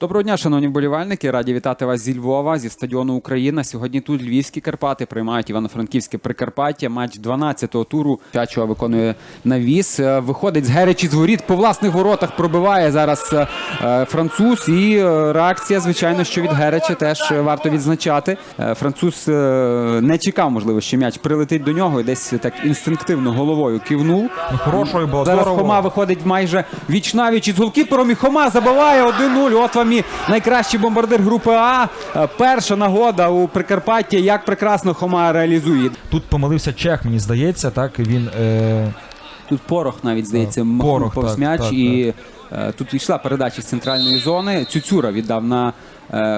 Доброго дня, шановні вболівальники. Раді вітати вас зі Львова, зі стадіону Україна. Сьогодні тут львівські Карпати приймають Івано-Франківське Прикарпаття. Матч 12-го туру. Чачова виконує навіс. Е, Виходить з Геречі з воріт. По власних воротах пробиває зараз е, е, француз. І реакція, звичайно, що від Гереча теж варто відзначати. Француз не чекав, можливо, що м'яч прилетить до нього і десь так інстинктивно головою кивнув. Ну, хорошою було Зараз. Хома виходить майже віч навіч із голкіпером, і Хома забиває 1-0. От вам і найкращий бомбардир групи А. Е, Перша нагода у Прикарпатті. Як прекрасно Хома реалізує. Тут помилився Чех, мені здається, так він е, Тут порох навіть здається, махнув Порох, повз так, м'яч. так, і е, тут йшла передача з центральної зони. Цюцюра віддав на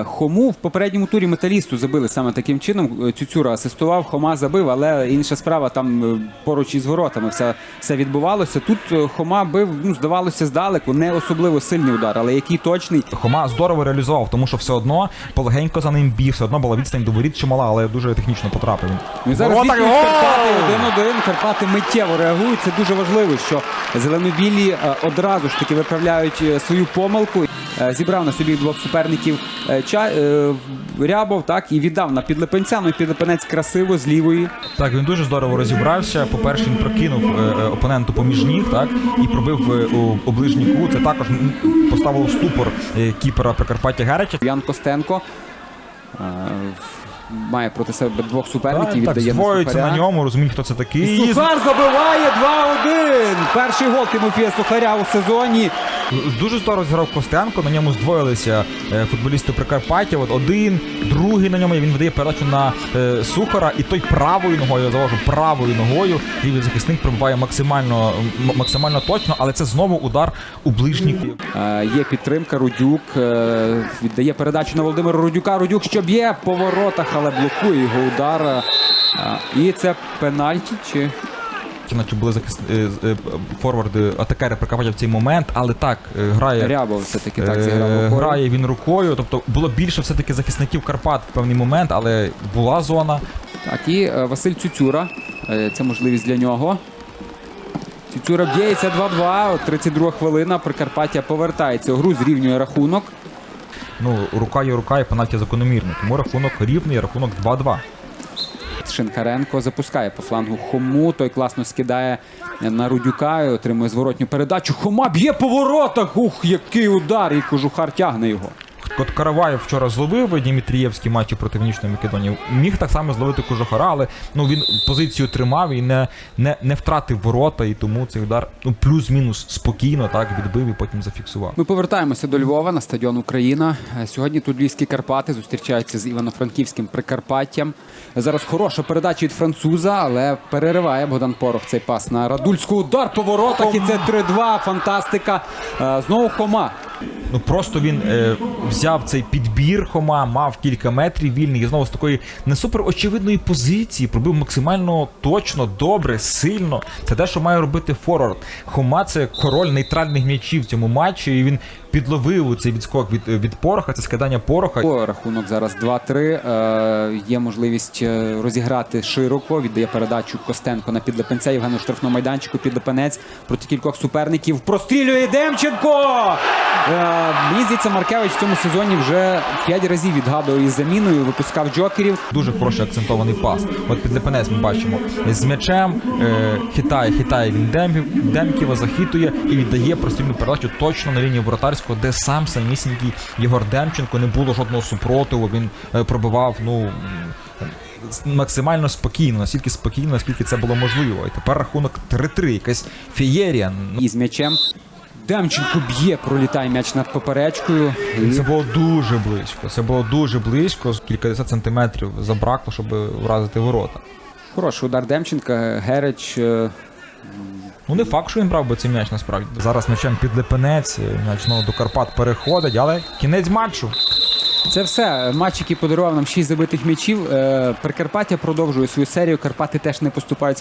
Хому. В попередньому турі металісту забили саме таким чином. Е, Цюцюра асистував, Хома забив, але інша справа там е, поруч із воротами все, все відбувалося. Тут е, Хома бив, ну, здавалося, здалеку, не особливо сильний удар, але який точний. Хома здорово реалізував, тому що все одно полегенько за ним біг, все одно була відстань до воріт чимала, але дуже технічно потрапив. Ну і зараз відповідь гол! Карпати 1-1. Карпати миттєво реагують. Це дуже важливо, що зеленобілі е, одразу ж таки виправляють е, свою помилку. Е, Зібрав на собі двох суперників е, Ча- е, Рябов, так і віддав на підлепенця. Ну і підлепенець красиво з лівої. Так, він дуже здорово розібрався. По-перше, він прокинув е, е, опоненту поміж ніг, так, і пробив е, у, у ближній кут. Це також поставило в ступор е, кіпера Прикарпаття Гереча. Ян Костенко е, має проти себе двох суперників. Так, так, віддає здвоюється Сухаря. на ньому, розуміють, хто це такий. І Сухар забиває 2-1. Перший гол Тимофія Сухаря у сезоні. Дуже здорово зіграв Костенко, на ньому здвоїлися е, футболісти Прикарпаття. От один, другий на ньому. Він видає передачу на е, Сухара, і той правою ногою, я завожу, правою ногою. Лівий захисник пробиває максимально, максимально точно, але це знову удар у ближній. Е, Є підтримка. Рудюк віддає передачу на Володимира Рудюка. Рудюк що б'є по воротах, але блокує його удар. І це пенальті. Чи Наче були захис... е, е, форварди атакери Прикарпаття в цей момент, але так е, грає. Рябов все-таки так зіграв. Грає він рукою, тобто було більше все-таки захисників Карпат в певний момент, але була зона. Так, і Василь Цюцюра. Це можливість для нього. Цюцюра б'ється 2-2. От 32 хвилина. Прикарпаття повертається у гру, зрівнює рахунок. Ну, рука є рука, і пенальті закономірно. Тому рахунок рівний, рахунок 2-2. Шинкаренко запускає по флангу Хому. Той класно скидає на Рудюка і отримує зворотню передачу. Хома б'є по воротах. Ух, який удар! І кожухар тягне його. От Караваєв вчора зловив Дімітрієвський матчі проти Північної Македонії. Міг так само зловити Кожухара, але ну він позицію тримав і не, не, не втратив ворота, і тому цей удар ну плюс-мінус спокійно так відбив і потім зафіксував. Ми повертаємося до Львова на стадіон Україна. Сьогодні тут львівські Карпати зустрічаються з Івано-Франківським Прикарпаттям. Зараз хороша передача від француза, але перериває Богдан Порох цей пас на Радульську. Удар по воротах. І це 3-2. Фантастика. Е, Знову Хома. Ну просто він е, взяв цей підбір Хома, мав кілька метрів вільний і знову з такої не супер очевидної позиції пробив максимально точно, добре, сильно. Це те, що має робити форвард. Хома це король нейтральних м'ячів в цьому матчі. І він підловив цей відскок від, від пороха, це скидання пороха. О, Рахунок зараз 2-3. Е, Є можливість е, розіграти широко. Віддає передачу Костенко на підлепенця. Євгену штрафному майданчику. Підлепенець проти кількох суперників. Прострілює Демченко! Е, Мені здається, Маркевич в цьому сезоні вже 5 разів відгадував із заміною, випускав джокерів. Дуже хороший акцентований пас. От під Лепенець ми бачимо з м'ячем, е, хитає, хитає він Демків, Демківа, захитує і віддає прострільну передачу точно на лінії воротарського, де сам самісінький Єгор Демченко не було жодного супротиву. Він е, пробивав ну максимально спокійно, настільки спокійно, наскільки це було можливо. І тепер рахунок 3-3, якась феєрія. Ну, І з м'ячем. Демченко б'є, пролітає м'яч над поперечкою. Це було дуже близько. Це було дуже близько. Кількадесят сантиметрів забракло, щоб вразити ворота. Хороший удар Демченка. Гереч. е, Ну, не факт, що він брав би цей м'яч насправді. Зараз м'ячем під Липенець, м'яч знову до Карпат переходить, але кінець матчу. Це все. Матч, який подарував нам 6 забитих м'ячів. Е, Прикарпаття продовжує свою серію. Карпати теж не поступаються в